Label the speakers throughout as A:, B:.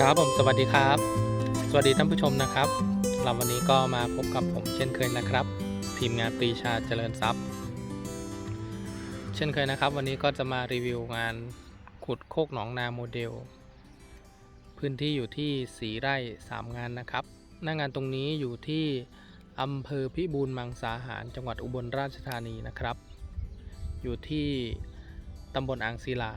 A: ครับผมสวัสดีครับ สวัสดีท่านผู้ชมนะครับ เราวันนี้ก็มาพบกับผมเช่นเคยนะครับ ทีมงานปรีชาเจริญทรัพย์ เช่นเคยนะครับ วันนี้ก็จะมารีวิวงานขุดโคกหนองนาโมเดล พื้นที่อยู่ที่สีไร่3งานนะครับ หน้างานตรงนี้อยู่ที่อำเภอพิบูลมังสาหาร จังหวัดอุบลราชธานีนะครับ อยู่ที่ตำบลอ่างศิลา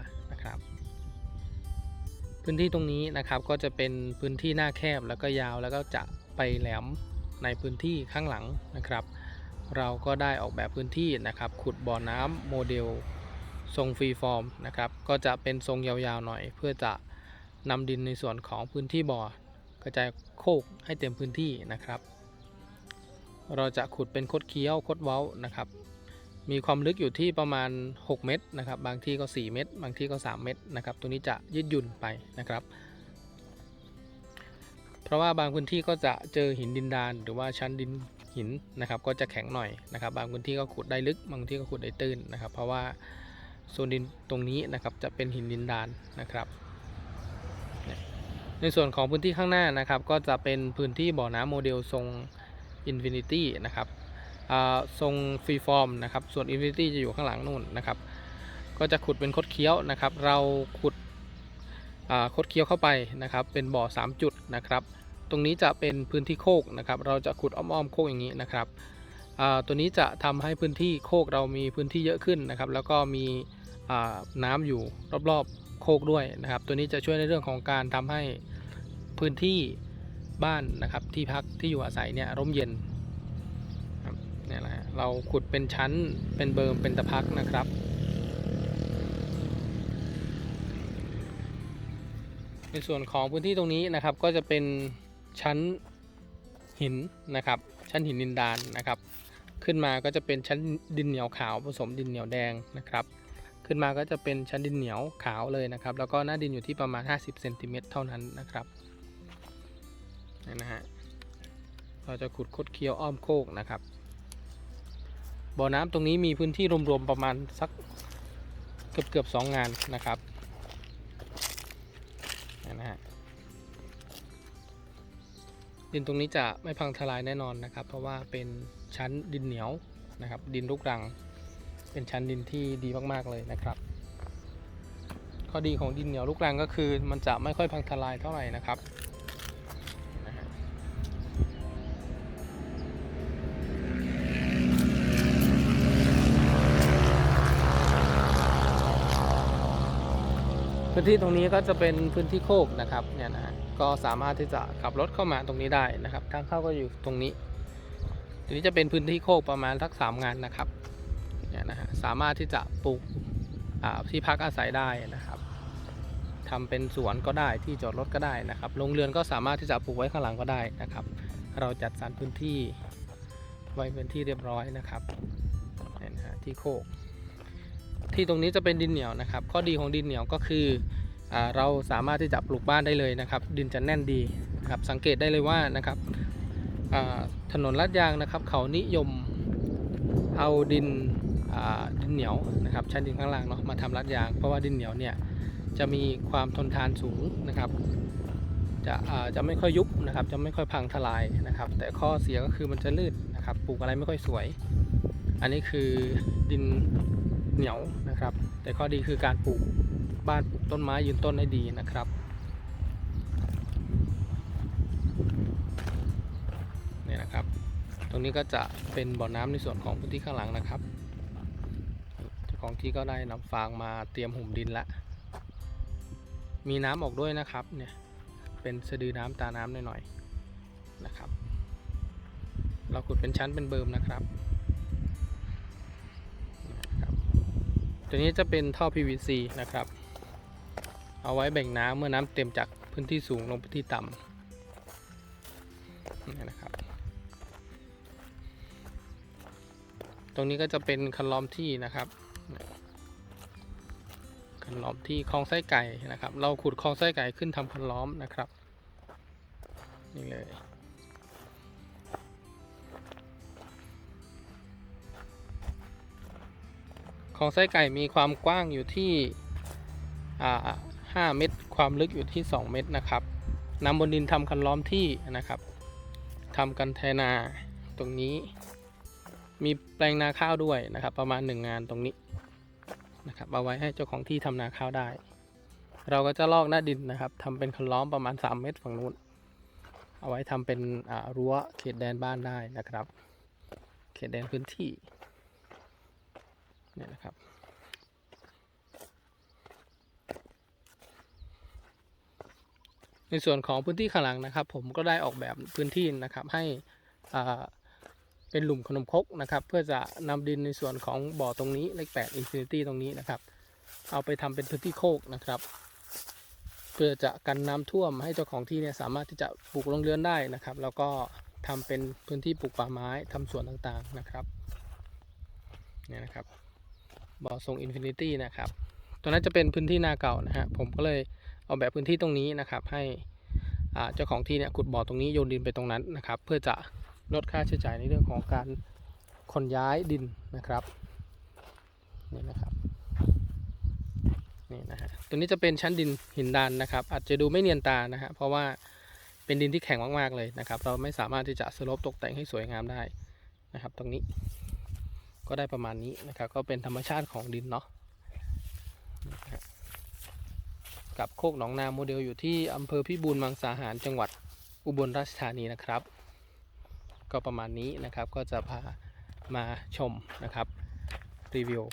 A: พื้นที่ตรงนี้นะครับก็จะเป็นพื้นที่หน้าแคบแล้วก็ยาวแล้วก็จะไปแหลมในพื้นที่ข้างหลังนะครับ เราก็ได้ออกแบบพื้นที่นะครับ ขุดบ่อน้ำโมเดลทรงฟรีฟอร์มนะครับก็จะเป็นทรงยาวๆหน่อย เพื่อจะนำดินในส่วนของพื้นที่บ่อกระจายโคกให้เต็มพื้นที่นะครับ เราจะขุดเป็นคดเคี้ยวคดเว้านะครับ มีความลึกอยู่ที่ประมาณ 6 เมตรนะครับ บางที่ก็ 4 เมตร บางที่ก็ 3 เมตรนะครับ ตัวนี้จะยืดหยุ่นไปนะครับ เพราะว่าบางพื้นที่ก็จะเจอหินดินดาน หรือว่าชั้นดินหินนะครับ ก็จะแข็งหน่อยนะครับ บางพื้นที่ก็ขุดได้ลึก บางที่ก็ขุดได้ตื้นนะครับ เพราะว่าโซนดินตรงนี้นะครับจะเป็นหินดินดานนะครับในส่วนของพื้นที่ข้างหน้านะครับ ก็จะเป็นพื้นที่บ่อน้ำโมเดลทรงอินฟินิตี้นะครับ ทรงฟรีฟอร์มนะครับ ส่วน Infinity จะอยู่ข้างหลังนู่นนะครับ ก็จะขุดเป็นคดเคี้ยวนะครับ เราขุดคดเคี้ยวเข้าไปนะครับ เป็นบ่อ 3 จุดนะครับ ตรงนี้จะเป็นพื้นที่โคกนะครับ เราจะขุดอ้อมๆโคกอย่างนี้นะครับตัวนี้จะทำให้พื้นที่โคกเรามีพื้นที่เยอะขึ้นนะครับ แล้วก็มีน้ำอยู่รอบๆโคกด้วยนะครับ ตัวนี้จะช่วยในเรื่องของการทำให้พื้นที่บ้านนะครับที่พักที่อยู่อาศัยเนี่ยร่มเย็น เนี่ยนะฮะเราขุดเป็นชั้นเป็นเบิร์มเป็นตะพักนะครับในส่วนของพื้นที่ตรงนี้นะครับก็จะเป็นชั้นหินนะครับ ชั้นหินดินดานนะครับ ขึ้นมาก็จะเป็นชั้นดินเหนียวขาวผสมดินเหนียวแดงนะครับ ขึ้นมาก็จะเป็นชั้นดินเหนียวขาวเลยนะครับ แล้วก็หน้าดินอยู่ที่ประมาณ 50เซนติเมตรเท่านั้นนะครับนี่นะฮะเราจะขุดคดเคี้ยวอ้อมโคกนะครับ บ่อน้ำตรงนี้มีพื้นที่รวมๆประมาณสักเกือบเกือบสองงานนะครับนะฮะดินตรงนี้จะไม่พังทลายแน่นอนนะครับ เพราะว่าเป็นชั้นดินเหนียวนะครับ ดินลูกรัง เป็นชั้นดินที่ดีมากๆเลยนะครับข้อดีของดินเหนียวลูกรังก็คือมันจะไม่ค่อยพังทลายเท่าไหร่นะครับ พื้นที่ตรงนี้ก็จะเป็นพื้นที่โคกนะครับเนี่ยนะฮะก็สามารถที่จะขับรถเข้ามาตรงนี้ได้นะครับ ทางเข้าก็อยู่ตรงนี้ทีนี้จะเป็นพื้นที่โคกประมาณสักสามงานนะครับเนี่ยนะฮะสามารถที่จะปลูกที่พักอาศัยได้นะครับทำเป็นสวนก็ได้ที่จอดรถก็ได้นะครับโรงเรือนก็สามารถที่จะปลูกไว้ข้างหลังก็ได้นะครับ เราจัดสรรพื้นที่ไว้เป็นที่เรียบร้อยนะครับเนี่ยนะฮะที่โคก ที่ตรงนี้จะเป็นดินเหนียวนะครับ ข้อดีของดินเหนียวก็คืออเราสามารถที่จะปลูกบ้านได้เลยนะครับ ดินจะแน่นดีครับสังเกตได้เลยว่านะครับถนนลาดยางนะครับ เขานิยมเอาดินดินเหนียวนะครับชั้นดินข้างล่างเนาะมาทำลาดยาง เพราะว่าดินเหนียวเนี่ยจะมีความทนทานสูงนะครับ จะจะไม่ค่อยยุบนะครับ จะไม่ค่อยพังทลายนะครับ แต่ข้อเสียก็คือมันจะลื่นนะครับปลูกอะไรไม่ค่อยสวย อันนี้คือดิน เหนียวนะครับ แต่ข้อดีคือการปลูกบ้านปลูกต้นไม้ยืนต้นได้ดีนะครับเนี่ยนะครับ ตรงนี้ก็จะเป็นบ่อน้ำในส่วนของพื้นที่ข้างหลังนะครับเจ้าของที่ก็ได้นำฟางมาเตรียมหุ่มดินละ มีน้ำออกด้วยนะครับเนี่ยเป็นสะดือน้ำตาน้ำหน่อยๆนะครับ เราขุดเป็นชั้นเป็นเบิร์มนะครับ ตัวนี้จะเป็นท่อ PVC นะครับ เอาไว้แบ่งน้ำเมื่อน้ำเต็มจากพื้นที่สูงลงพื้นที่ต่ำนี่นะครับ ตรงนี้ก็จะเป็นคันล้อมที่นะครับคันล้อมที่คลองไส้ไก่นะครับ เราขุดคลองไส้ไก่ขึ้นทำคันล้อมนะครับ นี่เลย ของไส้ไก่มีความกว้างอยู่ที่อ่า5เมตร ความลึกอยู่ที่ 2 เมตรนะครับนำบนดินทำคันล้อมที่นะครับทำกันแทนาตรงนี้ มีแปลงนาข้าวด้วยนะครับ ประมาณ 1 งานตรงนี้นะครับเอาไว้ให้เจ้าของที่ทำนาข้าวได้ เราก็จะลอกหน้าดินนะครับทำเป็นคันล้อมประมาณ 3 เมตรฝั่งนู้น เอาไว้ทำเป็นรั้วเขตแดนบ้านได้นะครับ เขตแดนพื้นที่ เนี่ยนะครับ ในส่วนของพื้นที่ข้างหลังนะครับ ผมก็ได้ออกแบบพื้นที่นะครับให้เป็นหลุมขนมคกนะครับ เพื่อจะนำดินในส่วนของบ่อตรงนี้เลขแปดอินฟินิตี้ตรงนี้นะครับ เอาไปทำเป็นพื้นที่โคกนะครับ เพื่อจะกันน้ำท่วมให้เจ้าของที่เนี่ยสามารถที่จะปลูกโรงเรือนได้นะครับ แล้วก็ทำเป็นพื้นที่ปลูกป่าไม้ทำสวนต่างๆนะครับเนี่ยนะครับ บ่อทรงอินฟินิตี้นะครับตัวนั้นจะเป็นพื้นที่นาเก่านะฮะผมก็เลยเอาแบบพื้นที่ตรงนี้นะครับ ให้เจ้าของที่เนี่ยขุดบ่อตรงนี้โยนดินไปตรงนั้นนะครับ เพื่อจะลดค่าใช้จ่ายในเรื่องของการขนย้ายดินนะครับนี่นะครับนี่นะฮะตัวนี้จะเป็นชั้นดินหินดานนะครับ อาจจะดูไม่เนียนตานะฮะเพราะว่าเป็นดินที่แข็งมากๆเลยนะครับ เราไม่สามารถที่จะสลปตกแต่งให้สวยงามได้นะครับ ตรงนี้ ก็ได้ประมาณนี้นะครับ ก็เป็นธรรมชาติของดินเนาะกับโคกหนองนาโมเดลอยู่ที่อำเภอพิบูลมังสาหารจังหวัดอุบลราชธานีนะครับ ก็ประมาณนี้นะครับก็จะพามาชมนะครับรีวิว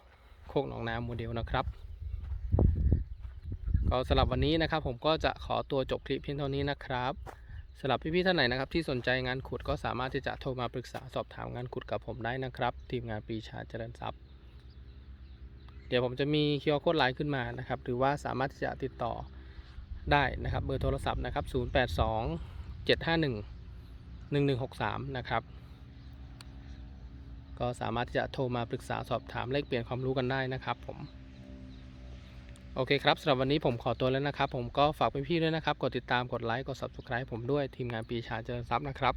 A: โคกหนองนาโมเดลนะครับก็สำหรับวันนี้นะครับผมก็จะขอตัวจบคลิปเพียงเท่านี้นะครับ สำหรับพี่ๆท่านไหนนะครับที่สนใจงานขุดก็สามารถที่จะโทรมาปรึกษาสอบถามงานขุดกับผมได้นะครับ ทีมงานปรีชาเจริญทรัพย์ เดี๋ยวผมจะมีเคิวโค้ดไลน์ขึ้นมานะครับ หรือว่าสามารถที่จะติดต่อได้นะครับ เบอร์โทรศัพท์นะครับ 082 751 1163 นะครับ ก็สามารถที่จะโทรมาปรึกษาสอบถามแลกเปลี่ยนความรู้กันได้นะครับผม โอเคครับสำหรับวันนี้ผมขอตัวแล้วนะครับ ผมก็ฝากพี่ๆด้วยนะครับ กดติดตามกดไลค์กด subscribe ผมด้วยทีมงานปีชาเจริญทรัพย์นะครับ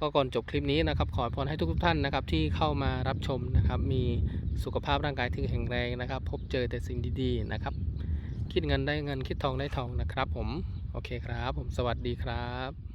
A: ก็ก่อนจบคลิปนี้นะครับ ขอพรให้ทุกๆท่านนะครับ ที่เข้ามารับชมนะครับ มีสุขภาพร่างกายที่แข็งแรงนะครับ พบเจอแต่สิ่งดีๆนะครับ คิดเงินได้เงินคิดทองได้ทองนะครับ ผมโอเคครับ ผมสวัสดีครับ